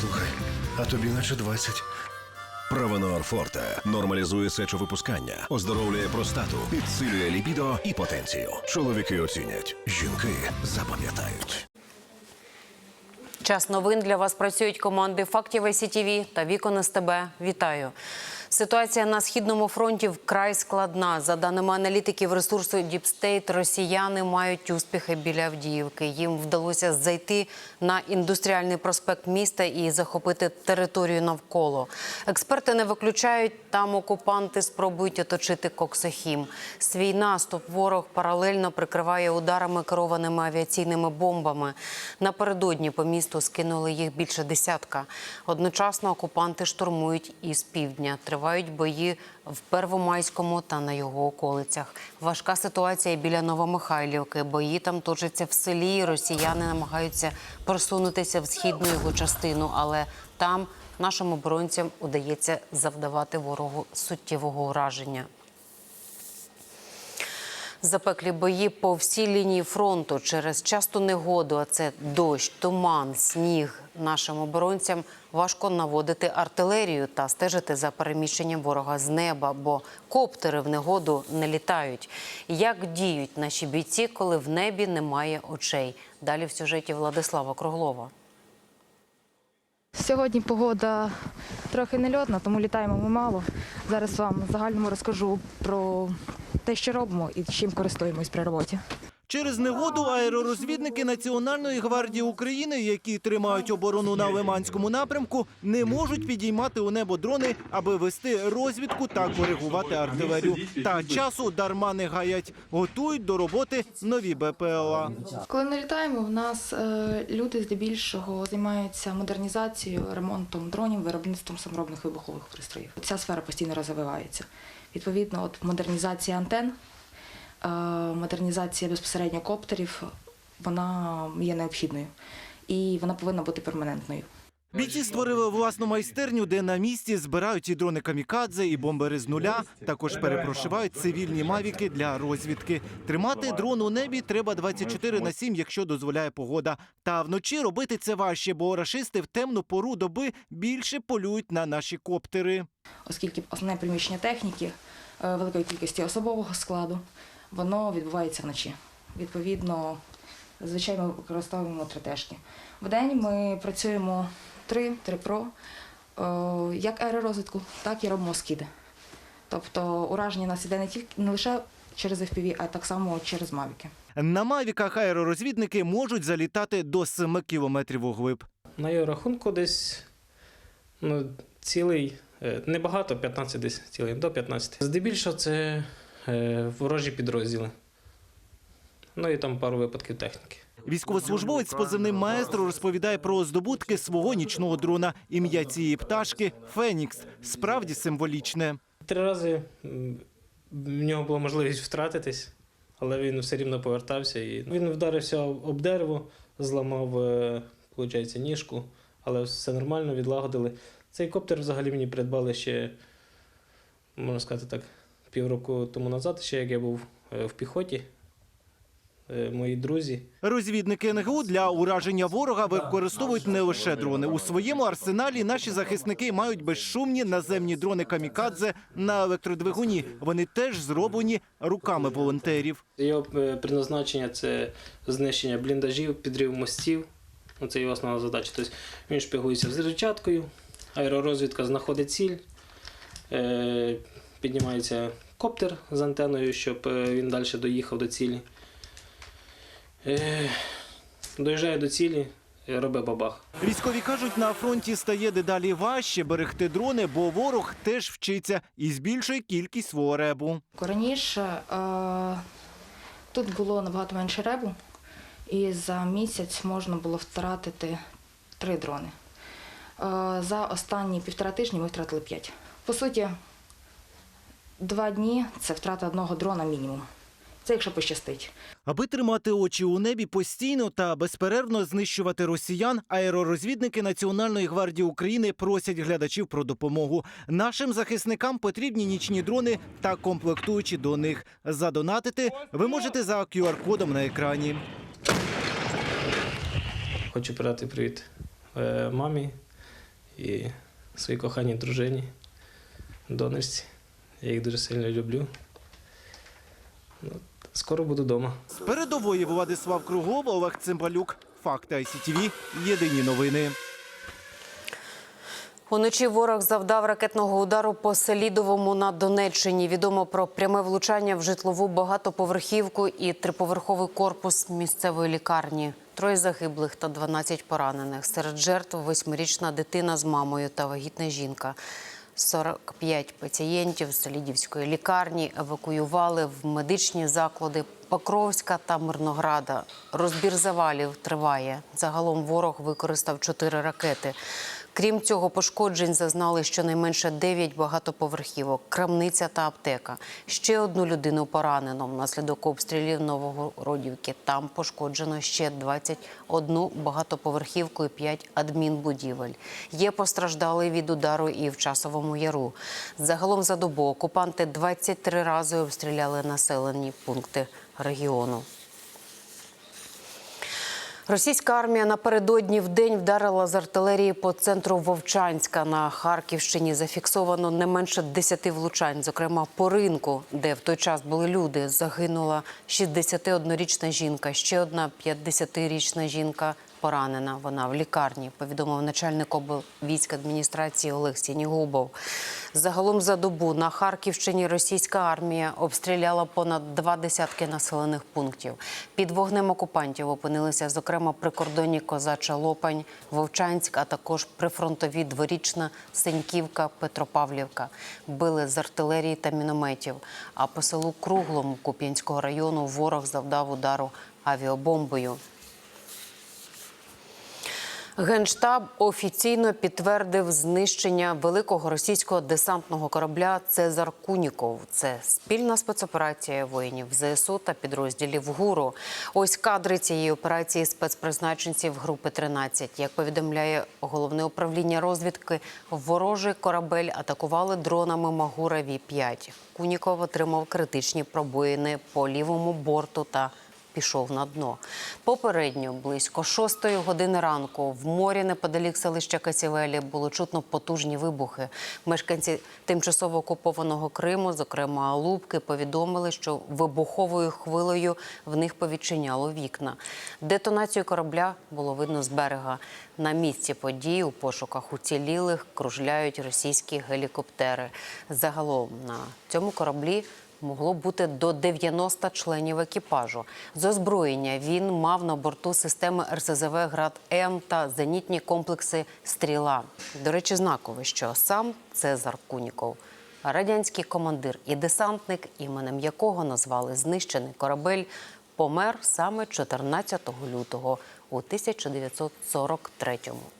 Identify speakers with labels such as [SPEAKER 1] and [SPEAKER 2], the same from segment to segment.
[SPEAKER 1] Слухай, а тобі наче 20.
[SPEAKER 2] Правонор Форте нормалізує сечовипускання, оздоровлює простату, підсилює лібідо і потенцію. Чоловіки оцінять, жінки запам'ятають.
[SPEAKER 3] Час новин для вас працюють команди Фактів СІТІВІ та Вікон СТБ. Вітаю. Ситуація на східному фронті вкрай складна. За даними аналітиків ресурсу Діпстейт, росіяни мають успіхи біля Авдіївки. Їм вдалося зайти на індустріальний проспект міста і захопити територію навколо. Експерти не виключають, там окупанти спробують оточити Коксохім. Свій наступ ворог паралельно прикриває ударами керованими авіаційними бомбами. Напередодні по місту скинули їх більше десятка. Одночасно окупанти штурмують із півдня. Тривають бої в Первомайському та на його околицях. Важка ситуація біля Новомихайлівки. Бої там точаться в селі. Росіяни намагаються просунутися в східну його частину, але там нашим оборонцям удається завдавати ворогу суттєвого ураження. Запеклі бої по всій лінії фронту через часту негоду, а це дощ, туман, сніг. Нашим оборонцям важко наводити артилерію та стежити за переміщенням ворога з неба, бо коптери в негоду не літають. Як діють наші бійці, коли в небі немає очей? Далі в сюжеті Владислава Круглова.
[SPEAKER 4] Сьогодні погода трохи нельотна, тому літаємо ми мало. Зараз вам в загальному розкажу про те, що робимо і чим користуємось при роботі.
[SPEAKER 5] Через негоду аеророзвідники Національної гвардії України, які тримають оборону на Лиманському напрямку, не можуть підіймати у небо дрони, аби вести розвідку та коригувати артилерію. Та часу дарма не гаять, готують до роботи нові БПЛА.
[SPEAKER 4] Коли не літаємо, в нас е, люди здебільшого займаються модернізацією, ремонтом дронів, виробництвом саморобних вибухових пристроїв. Ця сфера постійно розвивається. Відповідно, от модернізація антен, е, модернізація безпосередньо коптерів, вона є необхідною і вона повинна бути перманентною.
[SPEAKER 5] Бійці створили власну майстерню, де на місці збирають і дрони камікадзе, і бомбери з нуля. Також перепрошивають цивільні мавіки для розвідки. Тримати дрон у небі треба 24 на 7, якщо дозволяє погода. Та вночі робити це важче, бо рашисти в темну пору доби більше полюють на наші коптери.
[SPEAKER 4] оскільки основне приміщення техніки е, великої кількості особового складу, воно відбувається вночі. Відповідно, зазвичай ми використовуємо три тежки. Вдень ми працюємо три, три про е, як аеророзвідку, так і робимо скиди. Тобто ураження нас іде не тільки не лише через FPV, а так само через мавіки.
[SPEAKER 5] На мавіках аеророзвідники можуть залітати до 7 кілометрів углиб.
[SPEAKER 6] На його рахунку десь ну, цілий, е, небагато, 15 десь цілий, до 15. Здебільшого це ворожі підрозділи. Ну і там пару випадків техніки.
[SPEAKER 5] Військовослужбовець з позивним маестро розповідає про здобутки свого нічного дрона. Ім'я цієї пташки Фенікс. Справді символічне.
[SPEAKER 6] Три рази в нього була можливість втратитись, але він все рівно повертався. І він вдарився об дерево, зламав, е, виходить, ніжку, але все нормально, відлагодили. Цей коптер взагалі мені придбали ще, можна сказати так, півроку тому назад, ще як я був е, в піхоті. Е, Мої друзі.
[SPEAKER 5] Розвідники НГУ для ураження ворога використовують не лише дрони. У своєму арсеналі наші захисники мають безшумні наземні дрони камікадзе на електродвигуні. Вони теж зроблені руками волонтерів.
[SPEAKER 6] Його е, призначення це знищення бліндажів, підрив мостів. Ну, Це його основна задача. Тобто він шпигується з речаткою, аеророзвідка знаходить ціль, піднімається коптер з антеною, щоб е, він далі доїхав до цілі. Е, доїжджає до цілі, е, робить бабах.
[SPEAKER 5] Військові кажуть, на фронті стає дедалі важче берегти дрони, бо ворог теж вчиться і збільшує кількість свого ребу.
[SPEAKER 4] Раніше е, тут було набагато менше ребу, і за місяць можна було втратити три дрони. Е, за останні півтора тижні ми втратили п'ять. По суті, два дні це втрата одного дрона мінімум. Це якщо пощастить.
[SPEAKER 5] Аби тримати очі у небі постійно та безперервно знищувати росіян, аеророзвідники Національної гвардії України просять глядачів про допомогу. Нашим захисникам потрібні нічні дрони та комплектуючі до них. Задонатити ви можете за QR-кодом на екрані.
[SPEAKER 6] Хочу передати привіт е, мамі, і своїй коханій дружині, донечці. Я їх дуже сильно люблю. Ну, скоро буду вдома.
[SPEAKER 5] З передової Владислав Кругов, Олег Цимбалюк. Факти ICTV. Єдині новини.
[SPEAKER 3] Уночі ворог завдав ракетного удару по Селідовому на Донеччині. Відомо про пряме влучання в житлову багатоповерхівку і триповерховий корпус місцевої лікарні. Троє загиблих та 12 поранених. Серед жертв восьмирічна дитина з мамою та вагітна жінка. 45 пацієнтів з Лідівської лікарні евакуювали в медичні заклади Покровська та Мирнограда. Розбір завалів триває. Загалом ворог використав чотири ракети. Крім цього, пошкоджень зазнали щонайменше 9 багатоповерхівок, крамниця та аптека. Ще одну людину поранено внаслідок обстрілів Новогородівки. Там пошкоджено ще 21 багатоповерхівку і 5 адмінбудівель. Є постраждали від удару і в Часовому Яру. Загалом за добу окупанти 23 рази обстріляли населені пункти регіону. Російська армія напередодні в день вдарила з артилерії по центру Вовчанська на Харківщині. Зафіксовано не менше 10 влучань. Зокрема, по ринку, де в той час були люди, загинула 61-річна жінка. Ще одна 50-річна жінка поранена. Вона в лікарні. Повідомив начальник облвійськ адміністрації Олег Сінігубов. Загалом за добу на Харківщині російська армія обстріляла понад два десятки населених пунктів. Під вогнем окупантів опинилися, зокрема, прикордонні Козача Лопань, Вовчанськ, а також прифронтові дворічна Сеньківка, Петропавлівка. Били з артилерії та мінометів. А по селу Круглому Куп'янського району ворог завдав удару авіабомбою. Генштаб офіційно підтвердив знищення великого російського десантного корабля Цезар Куніков. Це спільна спецоперація воїнів ЗСУ та підрозділів ГУРу. Ось кадри цієї операції спецпризначенців групи 13. Як повідомляє головне управління розвідки, ворожий корабель атакували дронами Магура Ві 5 Куніков отримав критичні пробоїни по лівому борту та пішов на дно. Попередньо близько шостої години ранку в морі неподалік селища Касівелі було чутно потужні вибухи. Мешканці тимчасово окупованого Криму, зокрема Алубки, повідомили, що вибуховою хвилею в них повідчиняло вікна. Детонацію корабля було видно з берега. На місці події у пошуках уцілілих кружляють російські гелікоптери. Загалом на цьому кораблі могло бути до 90 членів екіпажу. З озброєння він мав на борту системи РСЗВ Град М та зенітні комплекси Стріла. До речі, знаково, що сам Цезар Куніков, радянський командир і десантник, іменем якого назвали знищений корабель, помер саме 14 лютого у 1943-му.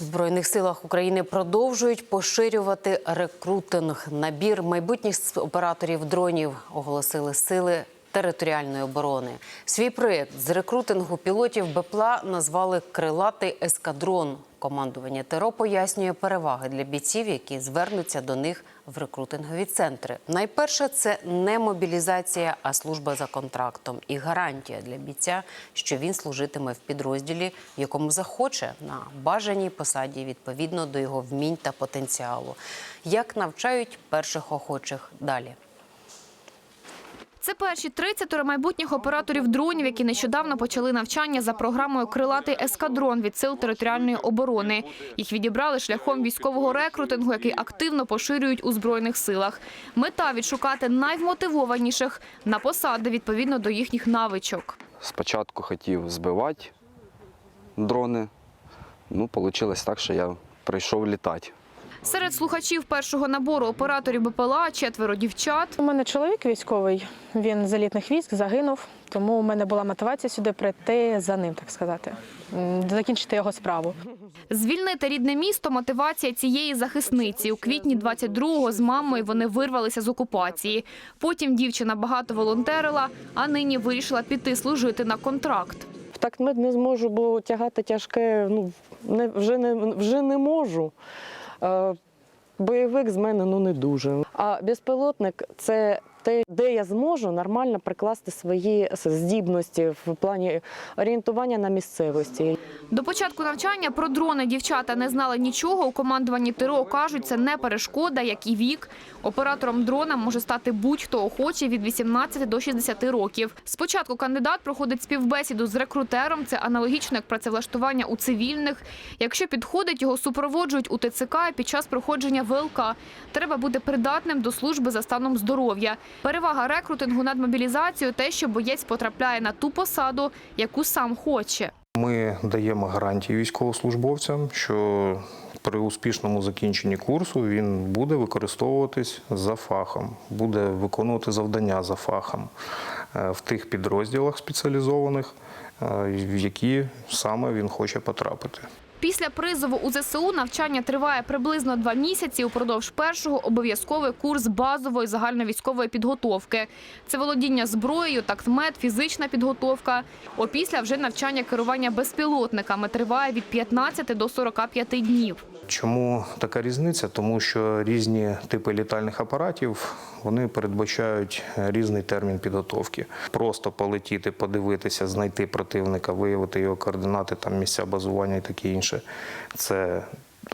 [SPEAKER 3] В Збройних силах України продовжують поширювати рекрутинг. Набір майбутніх операторів дронів оголосили сили територіальної оборони. Свій проєкт з рекрутингу пілотів БПЛА назвали Крилатий ескадрон. Командування ТРО пояснює переваги для бійців, які звернуться до них в рекрутингові центри. Найперше це не мобілізація, а служба за контрактом і гарантія для бійця, що він служитиме в підрозділі, в якому захоче на бажаній посаді відповідно до його вмінь та потенціалу. Як навчають перших охочих далі.
[SPEAKER 7] Це перші 30 майбутніх операторів дронів, які нещодавно почали навчання за програмою Крилатий ескадрон від сил територіальної оборони. Їх відібрали шляхом військового рекрутингу, який активно поширюють у збройних силах. Мета відшукати найвмотивованіших на посади відповідно до їхніх навичок.
[SPEAKER 8] Спочатку хотів збивати дрони. Ну, вийшло так, що я прийшов літати.
[SPEAKER 7] Серед слухачів першого набору операторів БПЛА четверо дівчат.
[SPEAKER 9] У мене чоловік військовий, він з елітних військ загинув, тому у мене була мотивація сюди прийти за ним, так сказати, закінчити його справу.
[SPEAKER 7] Звільнити рідне місто – мотивація цієї захисниці. У квітні 22-го з мамою вони вирвалися з окупації. Потім дівчина багато волонтерила, а нині вирішила піти служити на контракт.
[SPEAKER 10] В такмед не зможу, бо тягати тяжке ну, не, вже, не, вже не можу. Е, бойовик з мене ну, не дуже. А безпілотник це те, де я зможу нормально прикласти свої здібності в плані орієнтування на місцевості.
[SPEAKER 7] До початку навчання про дрони дівчата не знали нічого. У командуванні ТРО кажуть, це не перешкода, як і вік. Оператором дрона може стати будь-хто охочий від 18 до 60 років. Спочатку кандидат проходить співбесіду з рекрутером. Це аналогічно як працевлаштування у цивільних. Якщо підходить, його супроводжують у ТЦК під час проходження ВЛК. Треба бути придатним до служби за станом здоров'я. Перевага рекрутингу над мобілізацією – те, що боєць потрапляє на ту посаду, яку сам хоче.
[SPEAKER 11] Ми даємо гарантії військовослужбовцям, що при успішному закінченні курсу він буде використовуватись за фахом, буде виконувати завдання за фахом е, в тих підрозділах спеціалізованих, е, в які саме він хоче потрапити.
[SPEAKER 7] Після призову у ЗСУ навчання триває приблизно два місяці. Упродовж першого обов'язковий курс базової загальновійськової підготовки. Це володіння зброєю, такмет, фізична підготовка. Опісля вже навчання керування безпілотниками триває від 15 до 45 днів.
[SPEAKER 11] Чому така різниця? Тому що різні типи літальних апаратів вони передбачають різний термін підготовки. Просто полетіти, подивитися, знайти противника, виявити його координати, там місця базування і таке інше. Це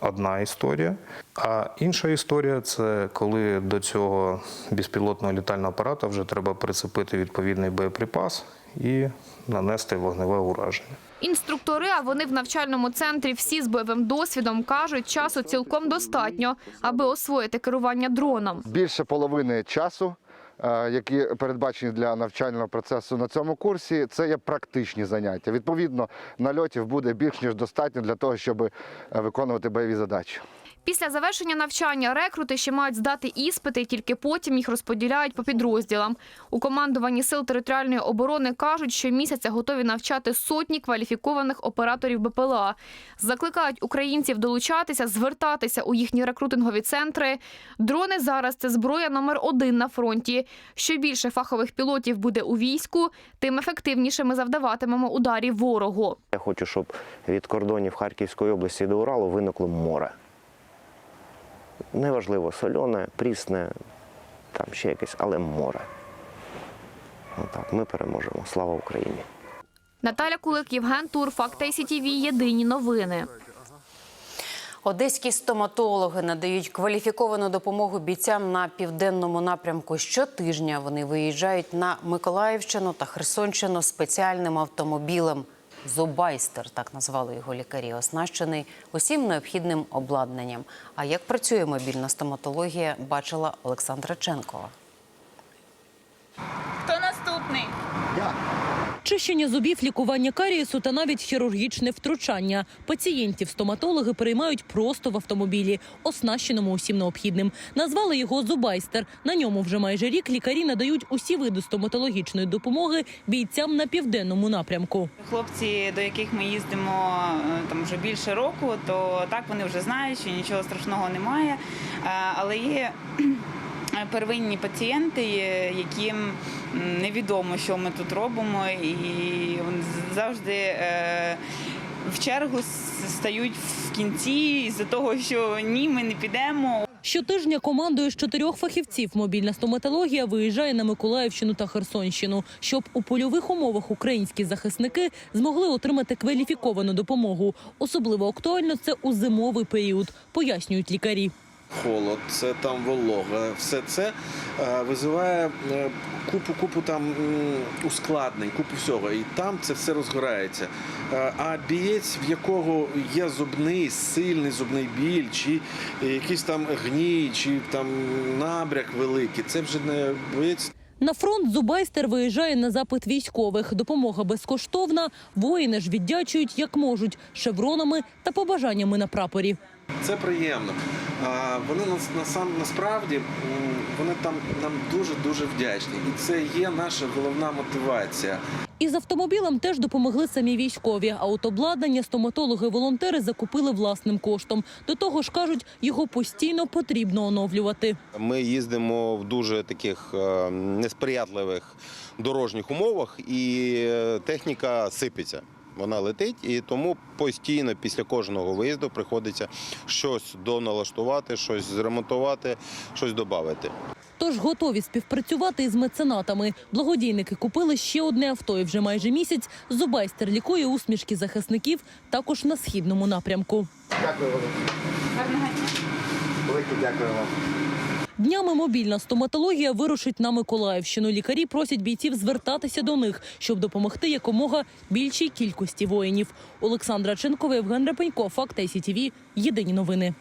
[SPEAKER 11] одна історія. А інша історія це коли до цього безпілотного літального апарата вже треба прицепити відповідний боєприпас і нанести вогневе ураження.
[SPEAKER 7] Інструктори, а вони в навчальному центрі всі з бойовим досвідом кажуть, часу цілком достатньо, аби освоїти керування дроном.
[SPEAKER 12] більше половини часу, е, які передбачені для навчального процесу на цьому курсі, це є практичні заняття. Відповідно, нальотів буде більш ніж достатньо для того, щоб е, виконувати бойові задачі.
[SPEAKER 7] Після завершення навчання рекрути ще мають здати іспити, тільки потім їх розподіляють по підрозділам. У командуванні сил територіальної оборони кажуть, що місяця готові навчати сотні кваліфікованих операторів БПЛА. Закликають українців долучатися, звертатися у їхні рекрутингові центри. Дрони зараз це зброя номер один на фронті. Що більше фахових пілотів буде у війську, тим ефективніше ми завдаватимемо ударів ворогу.
[SPEAKER 13] Я хочу, щоб від кордонів Харківської області до Уралу виникло море. Неважливо, соляне, прісне, там ще якесь, але море. Отак, ми переможемо. Слава Україні!
[SPEAKER 7] Наталя Кулик, Євген Тур, Факт ICTV, Єдині новини.
[SPEAKER 3] Одеські стоматологи надають кваліфіковану допомогу бійцям на південному напрямку. Щотижня вони виїжджають на Миколаївщину та Херсонщину спеціальним автомобілем. Зубайстер, так назвали його лікарі, оснащений усім необхідним обладнанням. А як працює мобільна стоматологія, бачила Олександра Ченкова.
[SPEAKER 14] Чищення зубів, лікування карієсу та навіть хірургічне втручання. Пацієнтів стоматологи приймають просто в автомобілі, оснащеному усім необхідним. Назвали його Зубайстер. На ньому вже майже рік лікарі надають усі види стоматологічної допомоги бійцям на південному напрямку.
[SPEAKER 15] Хлопці, до яких ми їздимо е, там вже більше року, то так вони вже знають, що нічого страшного немає. Е, Але є первинні пацієнти, яким невідомо, що ми тут робимо, і завжди. е, В чергу стають в кінці із-за того, що ні, ми не підемо.
[SPEAKER 14] Щотижня командою з чотирьох фахівців мобільна стоматологія виїжджає на Миколаївщину та Херсонщину, щоб у польових умовах українські захисники змогли отримати кваліфіковану допомогу. Особливо актуально це у зимовий період, пояснюють лікарі.
[SPEAKER 16] Холод, це там волога, все це е, визиває е, купу купу там ускладнень, купу всього. І там це все розгорається. Е, А бієць, в якого є зубний, сильний зубний біль, чи якийсь там гній, чи там набряк великий, це вже не боєць.
[SPEAKER 14] На фронт Зубайстер виїжджає на запит військових. Допомога безкоштовна. Воїни ж віддячують як можуть шевронами та побажаннями на прапорі.
[SPEAKER 16] Це приємно. Вони нас насам насправді вони там нам дуже дуже вдячні, і це є наша головна мотивація.
[SPEAKER 14] Із автомобілем теж допомогли самі військові. А от обладнання стоматологи-волонтери закупили власним коштом. До того ж кажуть, його постійно потрібно оновлювати.
[SPEAKER 17] Ми їздимо в дуже таких е, несприятливих дорожніх умовах, і е, техніка сипеться. Вона летить, і тому постійно після кожного виїзду приходиться щось доналаштувати, щось зремонтувати, щось додати.
[SPEAKER 14] Тож готові співпрацювати із меценатами. Благодійники купили ще одне авто і вже майже місяць Зубайстер лікує усмішки захисників також на східному напрямку.
[SPEAKER 12] Дякую велике. Велике дякую вам.
[SPEAKER 14] Днями мобільна стоматологія вирушить на Миколаївщину. Лікарі просять бійців звертатися до них, щоб допомогти якомога більшій кількості воїнів. Олександра Ченкова, Євген Репенько, Факт ICTV. Єдині новини.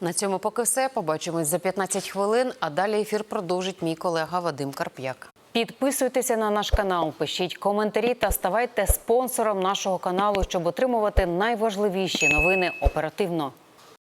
[SPEAKER 3] На цьому поки все. Побачимось за 15 хвилин, а далі ефір продовжить мій колега Вадим Карп'як. Підписуйтеся на наш канал, пишіть коментарі та ставайте спонсором нашого каналу, щоб отримувати найважливіші новини оперативно.